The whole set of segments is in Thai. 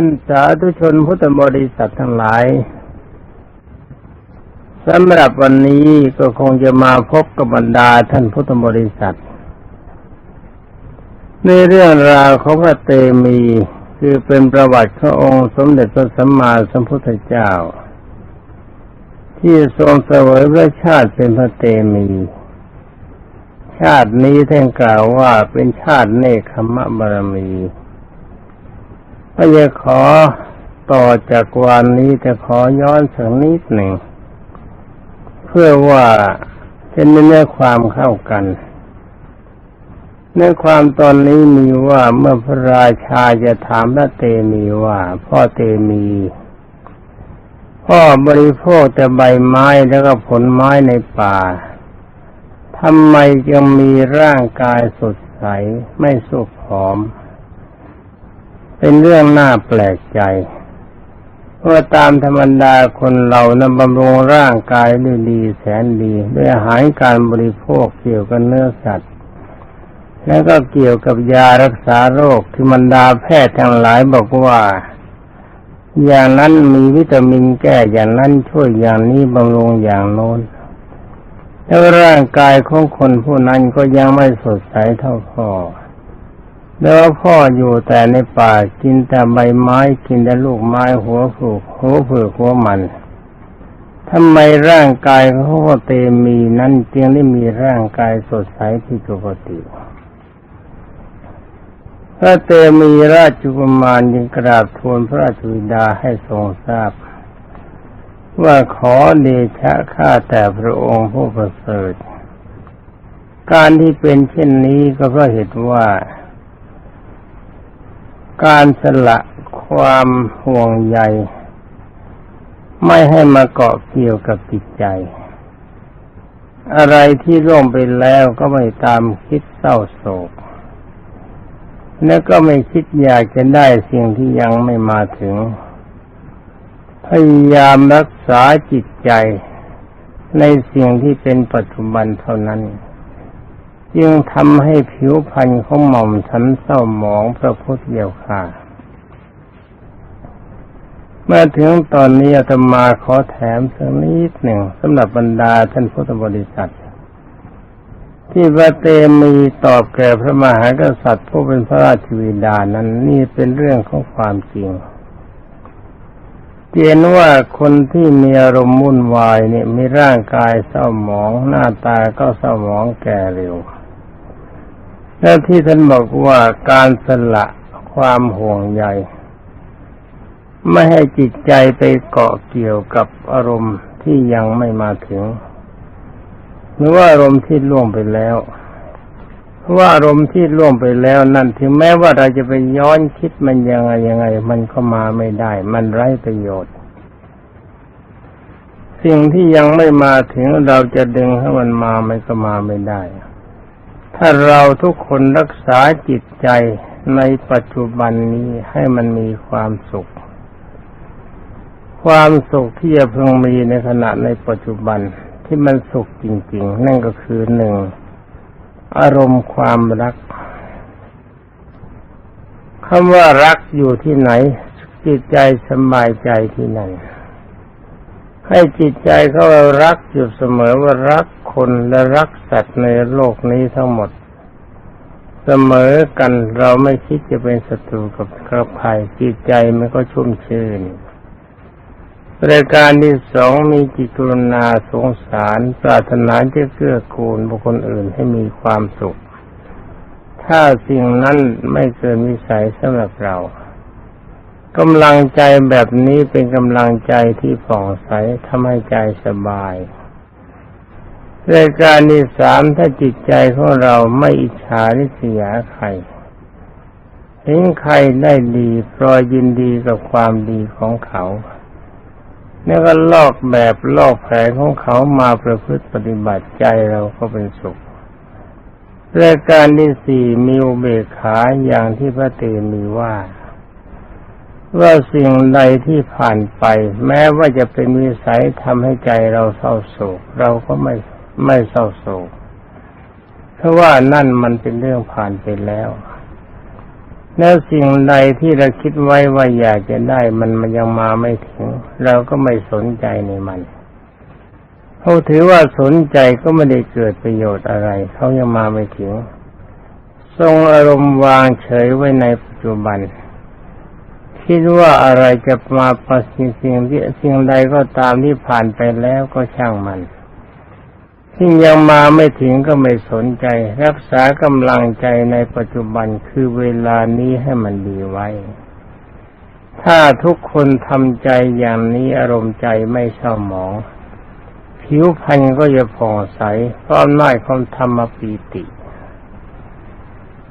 ท่านสาธุชนพุทธบริษัททั้งหลายสำหรับวันนี้ก็คงจะมาพบกับบรรดาท่านพุทธบริษัท ในเรื่องราวของพระเตมีคือเป็นประวัติขององค์สมเด็จพระสัมมาสัมพุทธเจ้า ที่ทรงเสวยพระชาติเป็นพระเตมี ชาตินี้ท่านกล่าวว่าเป็นชาติเนคขมะบารมี ก็จะขอต่อจากวันนี้จะขอย้อนสักนิดหนึ่ง เพื่อว่าจะมีเนื้อความเข้ากันเนื้อความตอนนี้มีว่าเมื่อพระราชาจะถามพระเตมีว่า พ่อเตมี พ่อบริโภคแต่ใบไม้แล้วก็ผลไม้ในป่าทำไมจึงมีร่างกายสดใสไม่สุขผอม เป็นเรื่องน่าแปลกใจเพราะตามธรรมดาคนเรานะบำรุงร่างกายด้วยดีแสนดีด้วยอาหารการบริโภคเกี่ยวกับเนื้อสัตว์ แล้วก็เกี่ยวกับยารักษาโรคที่บรรดาแพทย์ทั้งหลายบอกว่า อย่างนั้นมีวิตามินแก้อย่างนั้นช่วยอย่างนี้บำรุงอย่างโน้นแล้วร่างกายของคนผู้นั้นก็ยังไม่สดใสเท่าพ่อ แล้วพ่ออยู่แต่ในป่ากินแต่ใบไม้กินแต่ลูกไม้หัวผูกหัวผืกหัวมันทำไมร่างกายของพ่อเตมีนั้นจึงได้มีร่างกายสดใสผิดปกติพระเตมีราชกุมารยิงกราบทูลพระราชวิดาให้ทรงทราบ ว่าขอเดชะข้าแต่พระองค์ผู้ประเสริฐ การที่เป็นเช่นนี้ก็เพราะเหตุว่า การสละความห่วงใย ไม่ให้มาเกาะเกี่ยวกับจิตใจ อะไรที่ร่วงไปแล้วก็ไม่ตามคิดเศร้าโศก และก็ไม่คิดอยากจะได้สิ่งที่ยังไม่มาถึง พยายามรักษาจิตใจในสิ่งที่เป็นปัจจุบันเท่านั้น จึงทำให้ผิวพรรณของหม่อมฉันเศร้าหมองพระพุทธเดียวค่ะ เมื่อถึงตอนนี้อาตมาขอแถมสักนิดหนึ่งสำหรับบรรดาท่านพุทธบริษัทที่พระเตมีตอบแก่พระมหากษัตริย์ผู้เป็นพระราชวิดานั้นนี่เป็นเรื่องของความจริงเห็นว่าคนที่มีอารมณ์วุ่นวายเนี่ยมีร่างกายเศร้าหมอง หน้าตาก็เศร้าหมองแก่เร็ว แล้วที่ท่านบอกว่าการสละความห่วงใยไม่ให้จิตใจไปเกาะเกี่ยวกับอารมณ์ที่ยังไม่มาถึง หรือว่าอารมณ์ที่ล่วงไปแล้วว่าอารมณ์ที่ล่วงไปแล้วนั่นถึงแม้ว่าเราจะไปย้อนคิดมันยังไงยังไง มันก็มาไม่ได้ มันไร้ประโยชน์ สิ่งที่ยังไม่มาถึงเราจะดึงให้มันมามันก็มาไม่ได้ ถ้าเราทุกคนรักษาจิตใจในปัจจุบันนี้ให้มันมีความสุข ความสุขที่จะพึงมีในขณะในปัจจุบันที่มันสุขจริง ๆ นั่นก็คือหนึ่งอารมณ์ความรักคำว่ารักอยู่ที่ไหน จิตใจสบายใจที่นั่นให้จิตใจเขารักอยู่เสมอว่ารักคนและรักสัตว์ในโลกนี้ทั้งหมด เสมอกันเราไม่คิดจะเป็นศัตรูกับใครจิตใจมันก็ชุ่มชื่นรายการที่สองมีจิตกรุณาสงสาร ปรารถนาจะเกื้อกูลบุคคลอื่นให้มีความสุข ถ้าสิ่งนั้นไม่เกินวิสัยสำหรับเรากำลังใจแบบนี้เป็นกำลังใจที่ผ่องใสทำให้ใจสบาย รายการที่สามถ้าจิตใจของเราไม่อิจฉาริษยาใครเห็นใครได้ดีพรอยยินดีกับความดีของเขาแล้วก็ลอกแบบลอกแผนของเขามาประพฤติปฏิบัติใจเราก็เป็นสุขรายการที่สี่มีอุเบกขาอย่างที่พระเตมีว่า ว่าสิ่งใดที่ผ่านไป แม้ว่าจะเป็นวิสัยทำให้ใจเราเศร้าโศกเราก็ไม่ ไม่เศร้าโศก เพราะว่านั่นมันเป็นเรื่องผ่านไปแล้วแล้วสิ่งใดที่เราคิดไว้ว่าอยากจะได้มันมันยังมาไม่ถึง เราก็ไม่สนใจในมันเขาถือว่าสนใจก็ไม่ได้เกิดประโยชน์อะไร เขายังมาไม่ถึง ทรงอารมณ์วางเฉยไว้ในปัจจุบัน คิดว่าอะไรจะมาประสิ่งสิ่งที่สิ่งใดก็ตามที่ผ่านไปแล้วก็ช่างมัน ที่ยังมาไม่ถึงก็ไม่สนใจ รักษากำลังใจในปัจจุบันคือเวลานี้ให้มันดีไว้ ถ้าทุกคนทำใจอย่างนี้อารมณ์ใจไม่เศร้าหมอง ผิวพรรณก็จะผ่องใสเพราะอำนาจของธรรมปีติ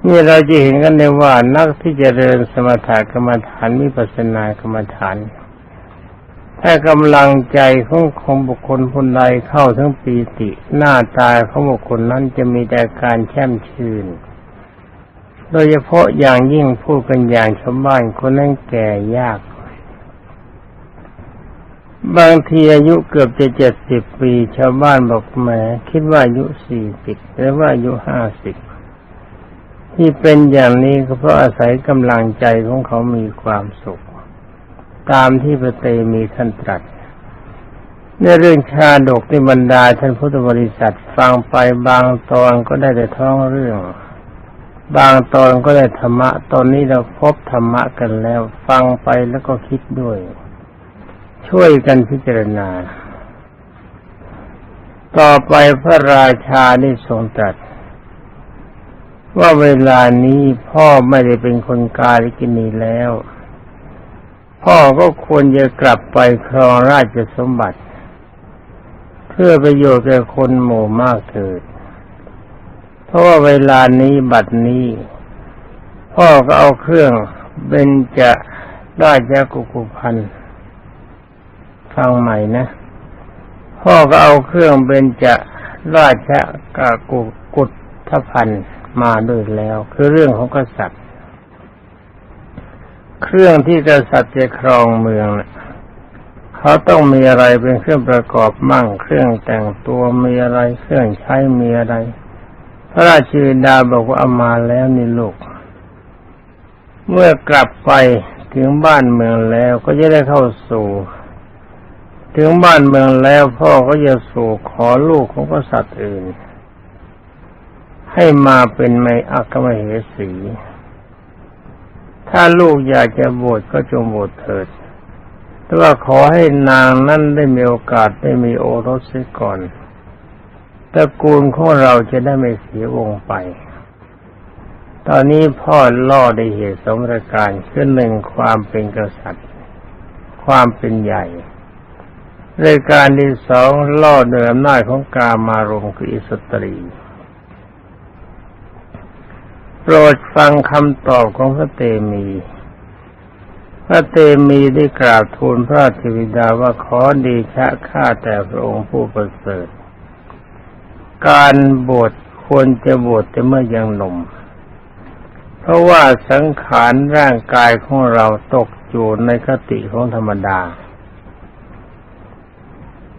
นี่เราจะเห็นกันได้ว่านักที่จเจริญสมถกรรมฐานมิปัสสนากรรมฐาน ถ้ากำลังใจของของบุคคลคนใดเข้าทั้งปีติ หน้าตาของบุคคลนั้นจะมีแต่การแช่มชื่น โดยเฉพาะอย่างยิ่งพูดกันอย่างชาวบ้านคนนั้นแก่ยาก บางทีอายุเกือบจะเจ็ดสิบปีชาวบ้านบอกแหมคิดว่าอายุสี่สิบหรือว่าอายุห้าสิบที่เป็นอย่างนี้ก็เพราะอาศัยกำลังใจของเขามีความสุข ตามที่พระเตมีท่านตรัสในเรื่องชาดกในบรรดาท่านพุทธบริษัทฟังไปบางตอนก็ได้แต่ท้องเรื่อง บางตอนก็ได้ธรรมะ ตอนนี้เราพบธรรมะกันแล้ว ฟังไปแล้วก็คิดด้วย ช่วยกันพิจารณา ต่อไปพระราชาได้ทรงตรัสว่าเวลานี้พ่อไม่ได้เป็นคนกาลิกินีแล้ว พ่อก็ควรจะกลับไปครองราชสมบัติ เพื่อประโยชน์แก่คนหมู่มากเถิด เพราะว่าเวลานี้บัดนี้ พ่อก็เอาเครื่องเบญจะได้จากกุกุพันฟังใหม่นะ พ่อก็เอาเครื่องเบญจะราชกากุกุฏทพันมาด้วยแล้ว คือเรื่องของกษัตริย์ เครื่องที่กษัตริย์จะครองเมืองเขาต้องมีอะไรเป็นเครื่องประกอบมั่ง เครื่องแต่งตัวมีอะไร เครื่องใช้มีอะไร พระราชิดาบอกว่าเอามาแล้วนี่ลูก เมื่อกลับไปถึงบ้านเมืองแล้วก็จะได้เข้าสู่ ถึงบ้านเมืองแล้วพ่อก็จะสู่ขอลูกของกษัตริย์อื่น ให้มาเป็นไมอักมเหสี ถ้าลูกอยากจะบวชก็จงบวชเถิด แต่ว่าขอให้นางนั้นได้มีโอกาสได้มีโอรสเสียก่อนตระกูลของเราจะได้ไม่เสียวงไป ตอนนี้พ่อล่อได้เหตุสมรการคือหนึ่งความเป็นกษัตริย์ ความเป็นใหญ่รายการที่สองล่อเดิมหน้าของกามารมคืออิสตรี โปรดฟังคำตอบของพระเตมี พระเตมีได้กราบทูลพระเทวิดาว่าขอดีชะข้าแต่พระองค์ผู้ประเสริฐ การบวชควรจะบวชแต่เมื่อยังหนุ่ม เพราะว่าสังขารร่างกายของเราตกอยู่ในคติของธรรมดา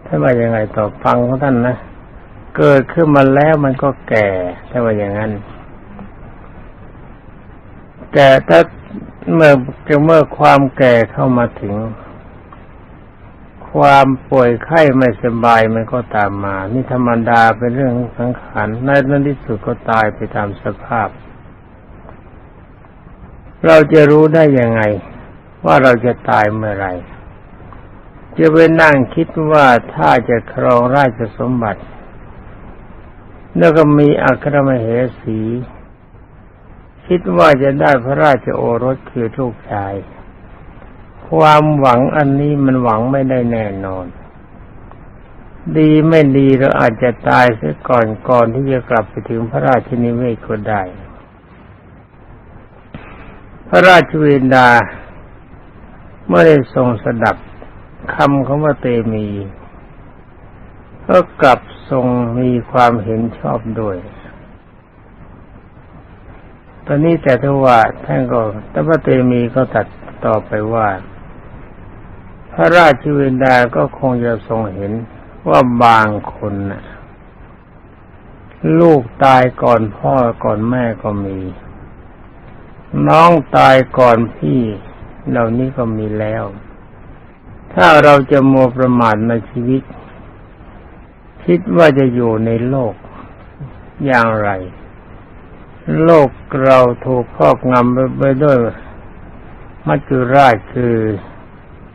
ถ้าว่ายังไงต่อฟังของท่านนะ เกิดขึ้นมาแล้วมันก็แก่ถ้าว่าอย่างนั้น แต่ถ้าเมื่อจะเมื่อความแก่เข้ามาถึง ความป่วยไข้ไม่สบายมันก็ตามมา นี่ธรรมดาเป็นเรื่องสังขารในที่สุดก็ตายไปตามสภาพ เราจะรู้ได้ยังไง ว่าเราจะตายเมื่อไรจะไปนั่งคิดว่าถ้าจะครองราชสมบัติ แล้วก็มีอัครมเหสี คิดว่าจะได้พระราชโอรสคือลูกชาย ความหวังอันนี้มันหวังไม่ได้แน่นอน ดีไม่ดีเราอาจจะตายเสียก่อนก่อนที่จะกลับไปถึงพระราชนิเวศก็ได้ พระราชวินดาเมื่อได้ทรงสดับคำของพระเตมีก็กลับทรงมีความเห็นชอบด้วย ตอนนี้แต่ถ้าว่าท่านก็ต่พเตมีก็ตัดต่อไปว่า พระราชวินดาก็คงจะทรงเห็นว่าบางคนนะลูกตายก่อนพ่อก่อนแม่ก็มี น้องตายก่อนพี่ เหล่านี้ก็มีแล้ว ถ้าเราจะมัวประมาทในชีวิต คิดว่าจะอยู่ในโลกอย่างไร โลกเราถูกครอบงำไปด้วยมัจจุราชคือ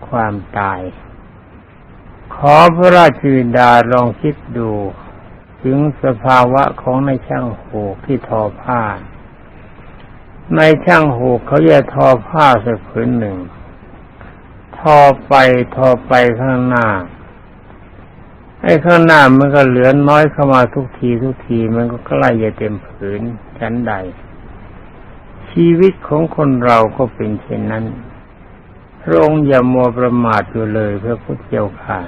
ความตาย ขอพระราชวิดาลองคิดดู ถึงสภาวะของในช่างหูกที่ทอผ้า ในช่างหูกเขาจะทอผ้าสักผืนหนึ่ง ทอไปทอไปข้างหน้าไอ้ข้างหน้ามันก็เหลือน้อยเข้ามาทุกทีทุกทีมันก็ใกล้จะเต็มผืน ชั้นใด ชีวิตของคนเราก็เป็นเช่นนั้นพระองค์อย่ามัวประมาทอยู่เลยพระพุทธเจ้าค่ะ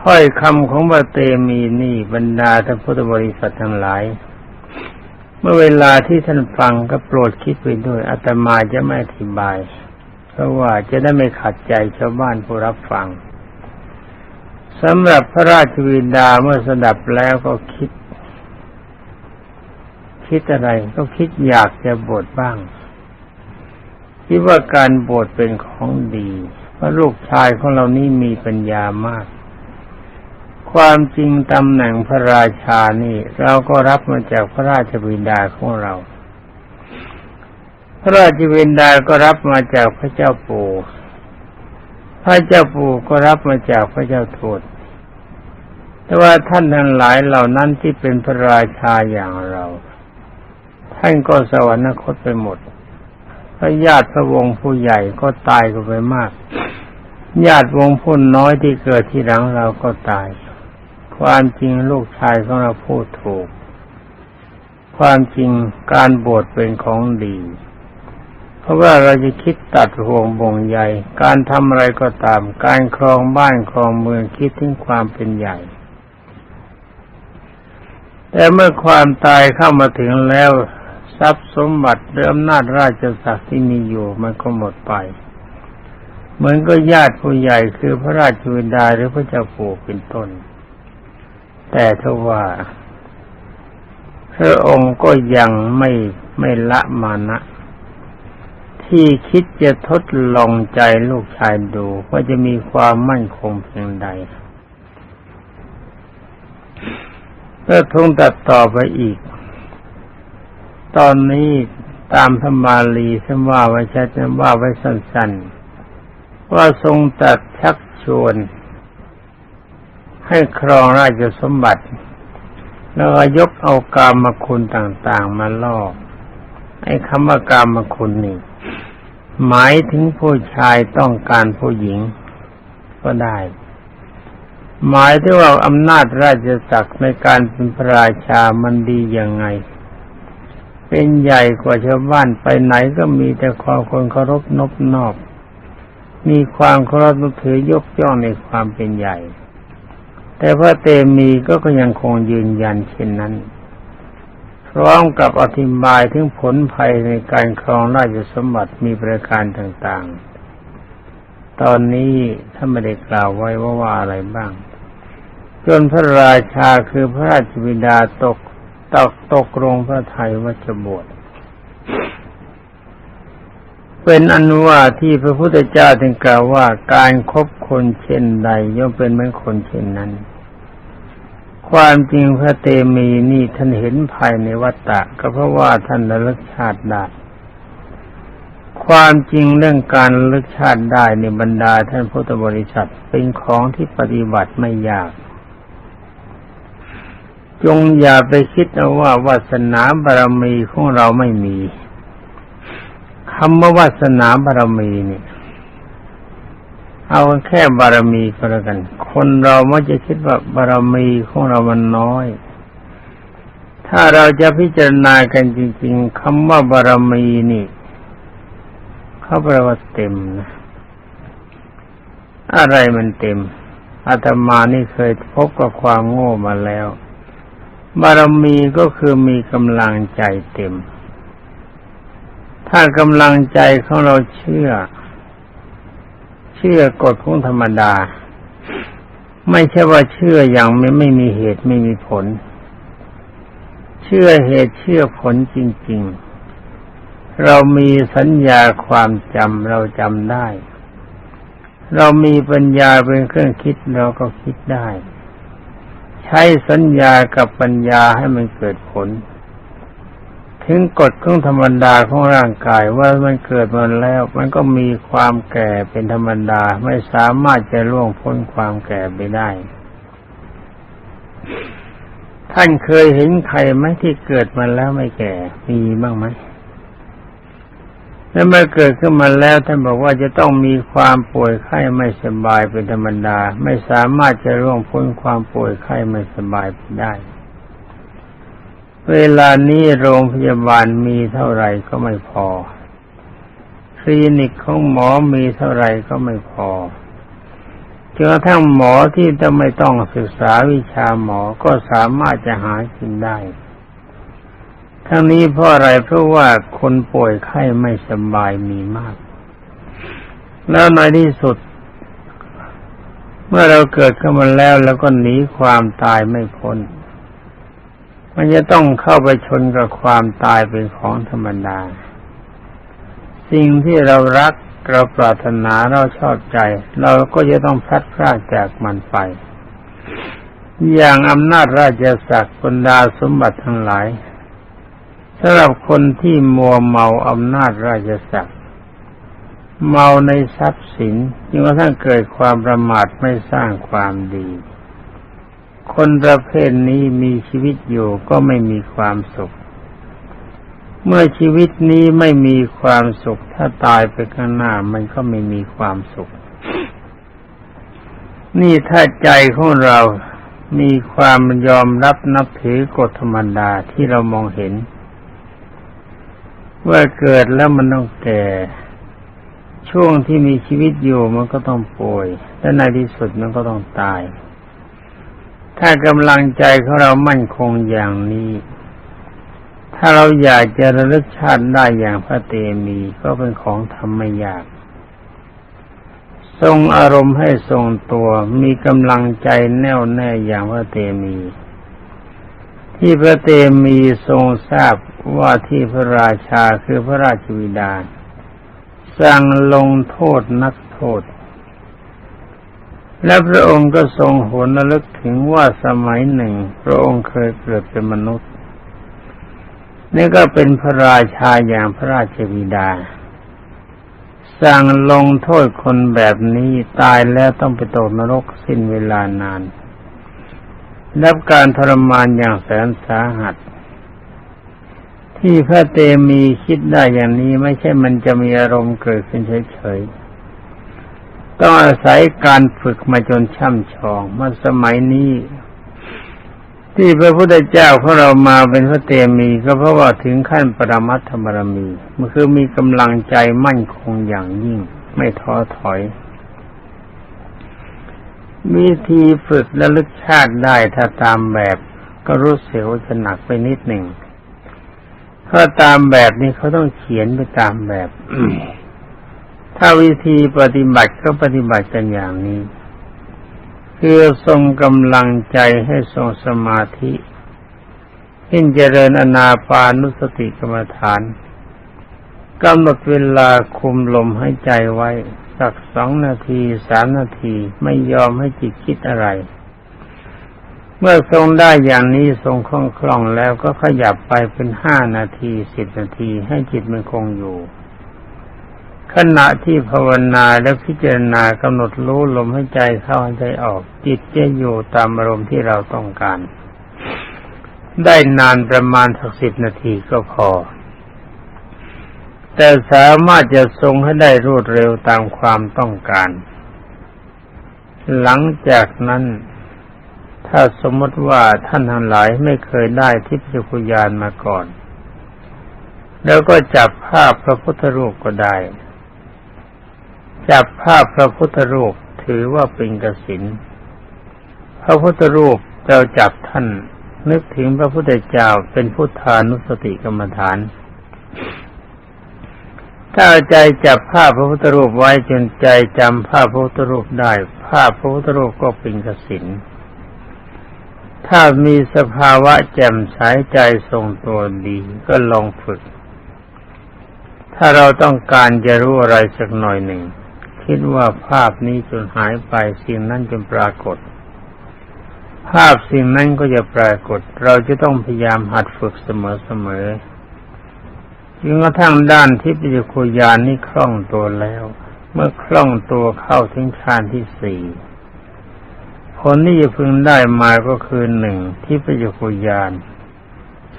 ถ้อยคำของบาเตมีนี่บรรดาท่านพุทธบริษัททั้งหลาย เมื่อเวลาที่ท่านฟังก็โปรดคิดไปด้วยอาตมาจะไม่อธิบาย เพราะว่าจะได้ไม่ขัดใจชาวบ้านผู้รับฟังสำหรับพระราชวินดาเมื่อสดับแล้วก็คิด คิดอะไร ก็คิดอยากจะบวชบ้าง คิดว่าการบวชเป็นของดีเพราะลูกชายของเรานี่มีปัญญามาก ความจริงตำแหน่งพระราชานี่ เราก็รับมาจากพระราชบิดาของเรา พระราชบิดาก็รับมาจากพระเจ้าปู่พระเจ้าปู่ก็รับมาจากพระเจ้าโทษแต่ว่าท่านทั้งหลายเหล่านั้นที่เป็นพระราชาอย่างเรา ท่านก็สวรรคตไปหมดพระญาติพระวงศ์ผู้ใหญ่ก็ตายกันไปมาก ญาติวงผู้น้อยที่เกิดที่หลังเราก็ตาย ความจริงลูกชายของเราพูดถูก ความจริงการบวชเป็นของดี เพราะว่าเราจะคิดตัดห่วงบ่งใหญ่ การทำอะไรก็ตาม การครองบ้านครองเมืองคิดถึงความเป็นใหญ่ แต่เมื่อความตายเข้ามาถึงแล้ว ทรัพย์สมบัติหรืออำนาจราชศักดิ์ที่มีอยู่มันก็หมดไป เหมือนก็ญาติผู้ใหญ่คือพระราชวินดาหรือพระเจ้าปู่เป็นต้น แต่ถ้าว่า พระองค์ก็ยังไม่ไม่ละมานะ ที่คิดจะทดลองใจลูกชายดูว่าจะมีความมั่นคงเพียงใดก็ทงตัดต่อไปอีก ตอนนี้ตามธรรมาลีท่านว่าไว้ชัดว่าไว้สั้นๆ ว่าทรงตัดชักชวน ให้ครองราชสมบัติ แล้วยกเอากามคุณต่างๆมาล่อไอ้คำว่ากามคุณนี่ หมายถึงผู้ชายต้องการผู้หญิงก็ได้ หมายถึงว่าอำนาจราชศักดิ์ในการเป็นพระราชามันดียังไง เป็นใหญ่กว่าชาวบ้านไปไหนก็มีแต่ความคนเคารพนบนอบ มีความเคารพนับถือยกย่องในความเป็นใหญ่ แต่พระเตมีก็ก็ยังคงยืนยันเช่นนั้น พร้อมกับอธิบายถึงผลภัยในการครองราชสมบัติมีประการต่างๆ ตอนนี้ถ้าไม่ได้กล่าวไว้ว่าว่าอะไรบ้างจนพระราชาคือพระราชบิดาตก ตกตกลงพระไทยว่าจะบวชเป็นอนุว่าที่พระพุทธเจ้าถึงกล่าวว่าการครบคนเช่นใดย่อมเป็นเหมือนคนเช่นนั้น ความจริงพระเตมีนี่ท่านเห็นภายในวัตตะก็เพราะว่าท่านระลึกชาติได้ความจริงเรื่องการระลึกชาติได้ในบรรดาท่านพุทธบริษัทเป็นของที่ปฏิบัติไม่ยาก จงอย่าไปคิดเอาว่าวาสนาบารมีของเราไม่มีคำว่าวาสนาบารมีเนี่ยเอาแค่บารมีก็แล้วกัน คนเรามักจะคิดว่าบารมีของเรามันน้อย ถ้าเราจะพิจารณากันจริง ๆคำว่าบารมีนี่เขาแปลว่าเต็มนะอะไรมันเต็มอาตมานี่เคยพบกับความโง่มาแล้ว บารมีก็คือมีกำลังใจเต็ม ถ้ากำลังใจของเราเชื่อ เชื่อกฎของธรรมดา ไม่ใช่ว่าเชื่ออย่างไม่ไม่มีเหตุไม่มีผล เชื่อเหตุเชื่อผลจริง ๆ เรามีสัญญาความจำเราจำได้ เรามีปัญญาเป็นเครื่องคิดเราก็คิดได้ ใช้สัญญากับปัญญาให้มันเกิดผล ถึงกฎของธรรมดาของร่างกายว่ามันเกิดมาแล้ว มันก็มีความแก่เป็นธรรมดาไม่สามารถจะล่วงพ้นความแก่ไปได้ ท่านเคยเห็นใครไหมที่เกิดมาแล้วไม่แก่ มีบ้างไหม แล้วเมื่อเกิดขึ้นมาแล้วท่านบอกว่าจะต้องมีความป่วยไข้ไม่สบายเป็นธรรมดา ไม่สามารถจะร่วงพ้นความป่วยไข้ไม่สบายไปได้ เวลานี้โรงพยาบาลมีเท่าไหร่ก็ไม่พอ คลินิกของหมอมีเท่าไหร่ก็ไม่พอจนกระทั่งหมอที่จะไม่ต้องศึกษาวิชาหมอก็สามารถจะหากินได้ ทั้งนี้เพราะอะไรเพราะว่าคนป่วยไข้ไม่สบายมีมาก แล้วในที่สุด เมื่อเราเกิดขึ้นมาแล้วแล้วก็หนีความตายไม่พ้น มันจะต้องเข้าไปชนกับความตายเป็นของธรรมดา สิ่งที่เรารักเราปรารถนาเราชอบใจ เราก็จะต้องพัดพรากจากมันไป อย่างอำนาจราชศักดิ์บรรดาสมบัติทั้งหลาย สำหรับคนที่มัวเมาอำนาจราชศักดิ์เมาในทรัพย์สินจึงกระทั่งเกิดความประมาทไม่สร้างความดี คนประเภทนี้มีชีวิตอยู่ก็ไม่มีความสุข เมื่อชีวิตนี้ไม่มีความสุข ถ้าตายไปข้างหน้ามันก็ไม่มีความสุข นี่ถ้าใจของเรามีความยอมรับนับถือกฎธรรมดาที่เรามองเห็น ว่าเกิดแล้วมันต้องแก่ ช่วงที่มีชีวิตอยู่มันก็ต้องป่วย และในที่สุดมันก็ต้องตาย ถ้ากำลังใจของเรามั่นคงอย่างนี้ ถ้าเราอยากจะระลึกชาติได้อย่างพระเตมีก็เป็นของทำไม่ยาก ทรงอารมณ์ให้ทรงตัวมีกำลังใจแน่วแน่อย่างพระเตมี ที่พระเตมีทรงทราบว่าที่พระราชาคือพระราชวิดาสั่งลงโทษนักโทษ และพระองค์ก็ทรงหวนระลึกถึงว่าสมัยหนึ่ง พระองค์เคยเกิดเป็นมนุษย์ นี่ก็เป็นพระราชาอย่างพระราชบิดา สั่งลงโทษคนแบบนี้ตายแล้วต้องไปตกนรกสิ้นเวลานาน รับการทรมานอย่างแสนสาหัส ที่พระเตมีคิดได้อย่างนี้ไม่ใช่มันจะมีอารมณ์เกิดขึ้นเฉยๆ ต้องอาศัยการฝึกมาจนช่ำชองมื่อสมัยนี้ ที่พระพุทธเจ้าของเรามาเป็นพระเตมีก็เพราะว่าถึงขั้นปรมัตถบารมี มันคือมีกำลังใจมั่นคงอย่างยิ่งไม่ท้อถอย วิธีฝึกและลึกชาติได้ถ้าตามแบบก็รู้เสียวจะหนักไปนิดหนึ่งถ้าตามแบบนี้เขาต้องเขียนไปตามแบบถ้าวิธีปฏิบัติก็ปฏิบัติกันอย่างนี้ คือทรงกำลังใจให้ทรงสมาธิเพ่งเจริญอนาปานุสติกรรมฐานกำหนดเวลาคุมลมให้ใจไว้ สักสองนาทีสามนาทีไม่ยอมให้จิตคิดอะไร เมื่อทรงได้อย่างนี้ทรงคล่องคล่องแล้วก็ขยับไปเป็นห้านาทีสิบนาทีให้จิตมันคงอยู่ ขณะที่ภาวนาและพิจารณากำหนดรู้ลมให้ใจเข้าให้ใจออก จิตจะอยู่ตามอารมณ์ที่เราต้องการ ได้นานประมาณสักสิบนาทีก็พอ แต่สามารถจะทรงให้ได้รวดเร็วตามความต้องการ หลังจากนั้น ถ้าสมมติว่าท่านทั้งหลายไม่เคยได้ทิพยคุยานมาก่อน แล้วก็จับภาพพระพุทธรูปก็ได้ จับภาพพระพุทธรูปถือว่าเป็นกสินพระพุทธรูปเราจับท่านนึกถึงพระพุทธเจ้าเป็นพุทธานุสติกรรมฐาน ถ้าใจจับภาพพระพุทธรูปไว้จนใจจำภาพพระพุทธรูปได้ ภาพพระพุทธรูปก็เป็นกสินถ้ามีสภาวะแจ่มใสใจทรงตัวดีก็ลองฝึก ถ้าเราต้องการจะรู้อะไรสักหน่อยหนึ่ง คิดว่าภาพนี้จนหายไปสิ่งนั้นจนปรากฏ ภาพสิ่งนั้นก็จะปรากฏ เราจะต้องพยายามหัดฝึกเสมอๆ จนกระทั่งด้านที่ปัญญคุยานนี่คล่องตัวแล้ว เมื่อคล่องตัวเข้าถึงฌานที่สี่ผลที่จะพึงได้มาก็คือหนึ่งที่ปัญญคุยาน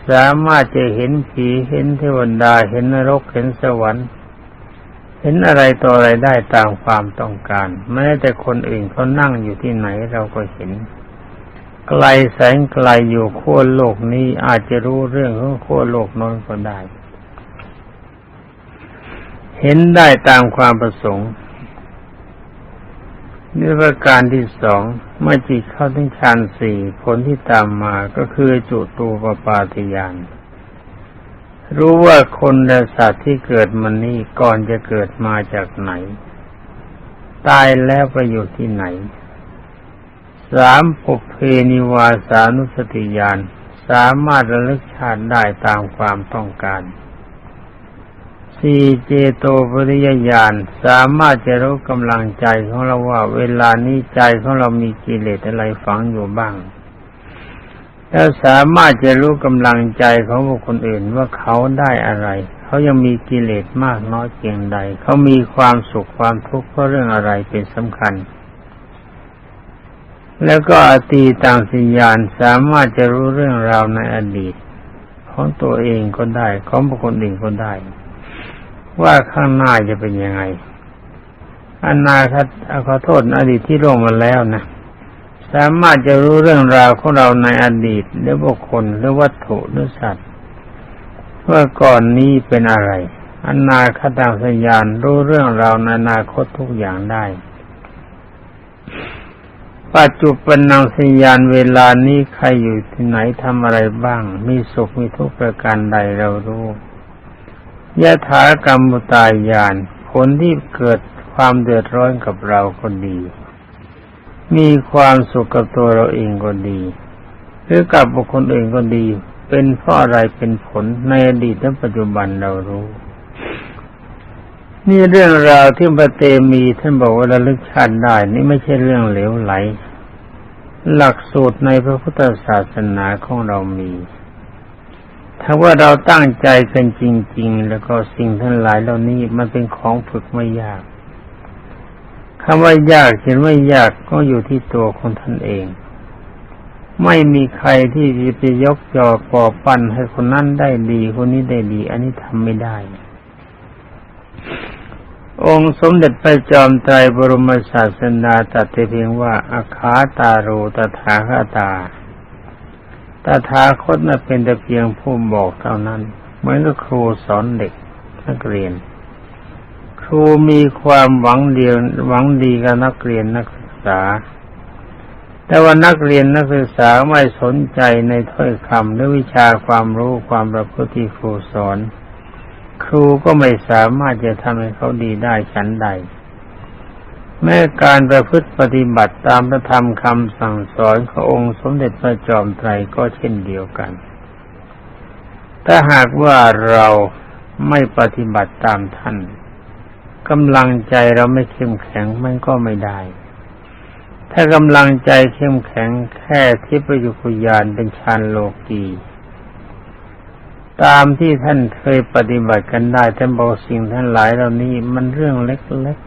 สามารถจะเห็นผีเห็นเทวดาเห็นนรกเห็นสวรรค์ เห็นอะไรต่ออะไรได้ตามความต้องการ แม้แต่คนอื่นเขานั่งอยู่ที่ไหนเราก็เห็นไกลแสงไกลอยู่ขั้วโลกนี้อาจจะรู้เรื่องของขั้วโลกน้นก็ได้ เห็นได้ตามความประสงค์นี่ประการที่สองเมื่อจิตเข้าถึงฌานสี่ผลที่ตามมาก็คือจุตูปปาติยานรู้ว่าคนและสัตว์ที่เกิดมันนี่ก่อนจะเกิดมาจากไหน ตายแล้วไปอยู่ที่ไหนสามปุเพนิวาสานุสติญาณสามารถระลึกชาติได้ตามความต้องการ สี่เจโตปริยญาณสามารถจะรู้กำลังใจของเราว่า เวลานี้ใจของเรามีกิเลสอะไรฝังอยู่บ้างแล้วสามารถจะรู้กำลังใจของบุคคลอื่นว่าเขาได้อะไร เขายังมีกิเลสมากน้อยเพียงใด เขามีความสุขความทุกข์เพราะเรื่องอะไรเป็นสำคัญ แล้วก็อตีต่างสิญาณสามารถจะรู้เรื่องราวในอดีต ของตัวเองก็ได้ ของบุคคลอื่นก็ได้ ว่าข้างหน้าจะเป็นยังไงอนาคตขอโทษอดีตที่ล่วงมาแล้วนะ สามารถจะรู้เรื่องราวของเราในอดีตหรือบุคคลหรือวัตถุหรือสัตว์ว่าก่อนนี้เป็นอะไรอนาคตังสัญญาณรู้เรื่องราวในอนาคตทุกอย่างได้ ปัจจุบันนังสัญญาณเวลานี้ใครอยู่ที่ไหนทำอะไรบ้าง มีสุขมีทุกข์ประการใดเรารู้ ยะถากรรมตายานผลที่เกิดความเดือดร้อนกับเราก็ดี มีความสุขกับตัวเราเองก็ดี หรือกับบุคคลอื่นก็ดี เป็นเพราะอะไรเป็นผลในอดีตและปัจจุบันเรารู้ นี่เรื่องราวที่พระเตมีท่านบอกว่าระลึกชาติได้ นี่ไม่ใช่เรื่องเหลวไหล หลักสูตรในพระพุทธศาสนาของเรามี ถ้าว่าเราตั้งใจกันจริง ๆ แล้วก็สิ่งทั้งหลายเหล่านี้มันเป็นของฝึกไม่ยากคำว่ายากเห็นว่ายากก็อยู่ที่ตัวของท่านเอง ไม่มีใครที่จะไปยกยอปอปั้นให้คนนั้นได้ดีคนนี้ได้ดี อันนี้ทำไม่ได้ องค์สมเด็จพระจอมไตรบรมศาสนาตัดเพียงว่าอาคาตาโรตถาคตา ตถาคตน่ะเป็นแต่เพียงผู้บอกเท่านั้นเหมือนกับครูสอนเด็กนักเรียน ครูมีความหวังเดียวหวังดีกับนักเรียนนักศึกษา แต่ว่านักเรียนนักศึกษาไม่สนใจในถ้อยคำหรือวิชาความรู้ความประพฤติครูสอน ครูก็ไม่สามารถจะทำให้เขาดีได้ฉันใด แม้การประพฤติปฏิบัติตามพระธรรมคำสั่งสอนขององค์สมเด็จพระจอมไตรก็เช่นเดียวกัน ถ้าหากว่าเราไม่ปฏิบัติตามท่านกำลังใจเราไม่เข้มแข็งมันก็ไม่ได้ ถ้ากำลังใจเข้มแข็งแค่ที่ประยุกยานเป็นฌานโลกีตามที่ท่านเคยปฏิบัติกันได้ท่านบอกสิ่งท่านหลายเหล่านี้มันเรื่องเล็ก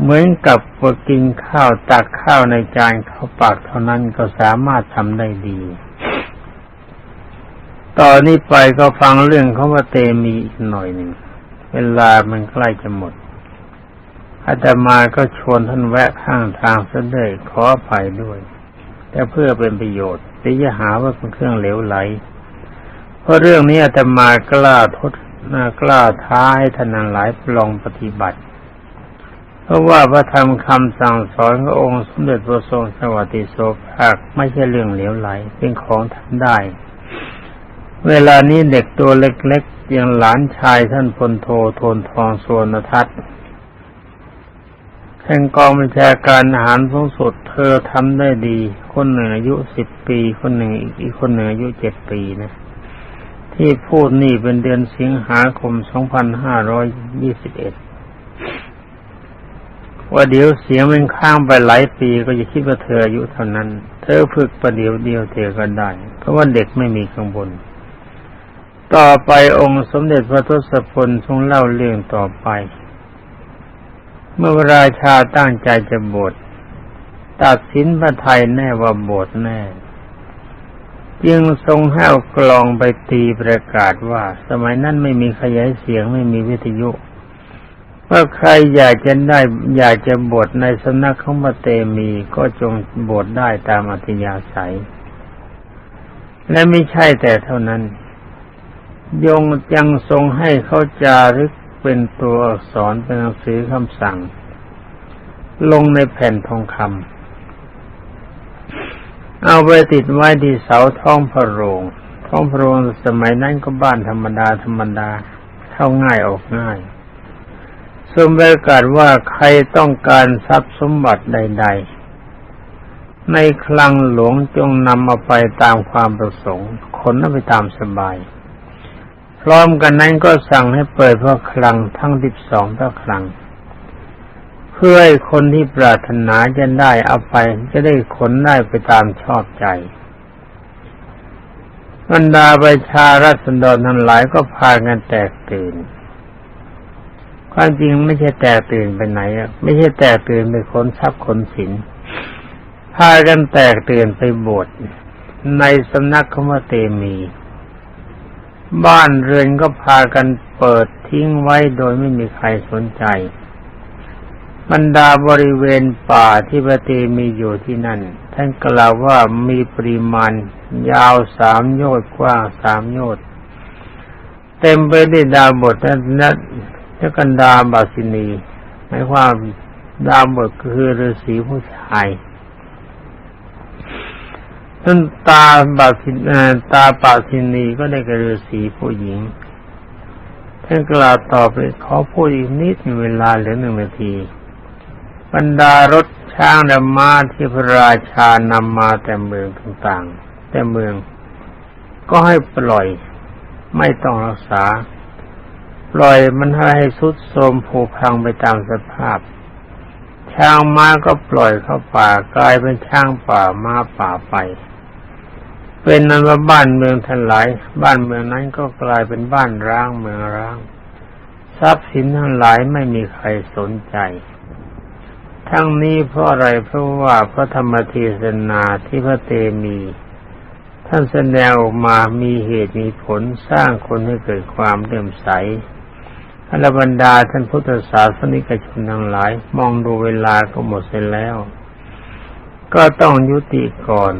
เหมือนกับกกินข้าวตักข้าวในจานเข้าปากเท่านั้นก็สามารถทำได้ดี ต่อนนี้ไปก็ฟังเรื่องเขาว่าเตมีอีกหน่อยหนึ่ง เวลามันใกล้จะหมดอาตมาก็ชวนท่านแวะข้างทางซะด้วยขออภัยด้วย แต่เพื่อเป็นประโยชน์แต่อย่าหาว่าเป็นเครื่องเหลวไหล เพราะเรื่องนี้อาตมากล้าทดกล้าท้าให้ท่านหลายลองปฏิบัติ เพราะว่าพระธรรมคำสั่งสอนขององค์สมเด็จพระทรงสวัสดิโสภาคไม่ใช่เรื่องเหลวไหลเป็นของทำได้ เวลานี้เด็กตัวเล็กๆอย่างหลานชายท่านพลโทโทนทองสวนทัศน์แห่งกองบัญชาการอาหารสูงสุดเธอทำได้ดี คนหนึ่งอายุสิบปี คนหนึ่งอีกคนหนึ่งอายุเจ็ดปีนะ ที่พูดนี่เป็นเดือนสิงหาคมสองพันห้าร้อยยี่สิบเอ็ด ว่าเดี๋ยวเสียงมันข้างไปหลายปีก็จะคิดว่าเธออายุเท่านั้น เธอฝึกประเดี๋ยวเดียวเธอก็ได้ เพราะว่าเด็กไม่มีข้างบน ต่อไปองค์สมเด็จพระทศพลทรงเล่าเรื่องต่อไป เมื่อราชาตั้งใจจะบวชตัดสินพระไทยแน่ว่าบวชแน่จึงทรงห้เอากลองไปตีประกาศว่า สมัยนั้นไม่มีขยายเสียงไม่มีวิทยุ ว่าใครอยากจะได้อยากจะบวชในสำนักของพระเตมีก็จงบวชได้ตามอัธยาศัย และไม่ใช่แต่เท่านั้น ยงยังทรงให้เขาจารึกเป็นตัวอักษรเป็นหนังสือคำสั่ง ลงในแผ่นทองคำเอาไปติดไว้ที่เสาท้องพระโรงท้องพระโรงสมัยนั้นก็บ้านธรรมดาธรรมดาเข้าง่ายออกง่าย ทรงประกาศว่าใครต้องการทรัพย์สมบัติใด ๆ ในคลังหลวงจงนำมาไปตามความประสงค์ขนไปตามสบาย พร้อมกันนั้นก็สั่งให้เปิดพระคลังทั้งสิบสองพระคลัง เพื่อให้คนที่ปรารถนาจะได้เอาไปจะได้ขนได้ไปตามชอบใจบรรดาประชารัษฎรทั้งหลายก็พากันแตกตื่น ความจริงไม่ใช่แตกตื่นไปไหนอะไม่ใช่แตกตื่นไปค้นทรัพย์คนสินพากันแตกตื่นไปบวชในสำนักของพระเตมี บ้านเรือนก็พากันเปิดทิ้งไว้โดยไม่มีใครสนใจ บรรดาบริเวณป่าที่พระเตมีอยู่ที่นั่น ท่านกล่าวว่ามีปริมาณยาวสามโยชน์กว้างสามโยชน์เต็มไปด้วยดาวบทนั้น เจ้ากันดาบาสินีหมายความดาบทคือฤาษีผู้ชายต้นตาบาสินตาปาสินีก็ได้กับฤาษีผู้หญิงท่านกล่าวต่อไปขอพูดอีกนิดเวลาเหลือหนึ่งนาที บรรดารถช้างและม้าที่พระราชานำมาแต่เมืองต่างๆ แต่เมือง ก็ให้ปล่อยไม่ต้องรักษา ปล่อยมันให้สุดโทมผุพังไปตามสภาพ ช้างม้าก็ปล่อยเข้าป่ากลายเป็นช้างป่าม้าป่าไป เป็นนั้นว่าบ้านเมืองทันหลายบ้านเมืองนั้นก็กลายเป็นบ้านร้างเมืองร้าง ทรัพย์สินทั้งหลายไม่มีใครสนใจ ทั้งนี้เพราะอะไรเพราะว่าพระธรรมเทศนาที่พระเตมีท่านแสดงออกมามีเหตุมีผลสร้างคนให้เกิดความเลื่อมใส อรบรรดาท่านพุทธศาสนิกชนทั้งหลาย มองดูเวลาก็หมดเสร็จแล้ว ก็ต้องยุติก่อน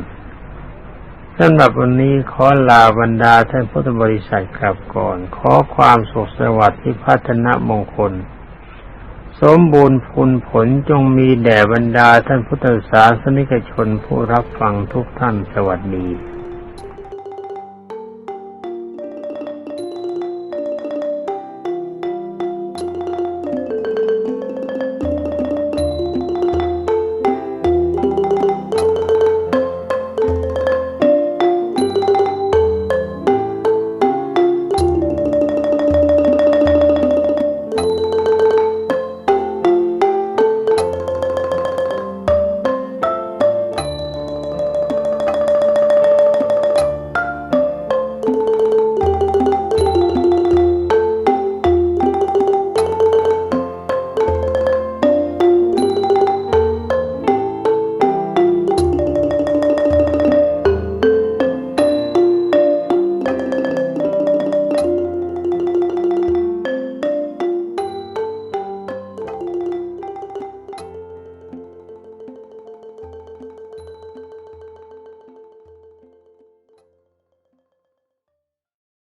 สำหรับวันนี้ขอลาบรรดาท่านพุทธบริษัทกลับก่อน ขอความสุขสวัสดิ์ที่พัฒนมงคล สมบูรณ์ผลผลจงมีแด่บรรดาท่านพุทธศาสนิกชนผู้รับฟังทุกท่านสวัสดี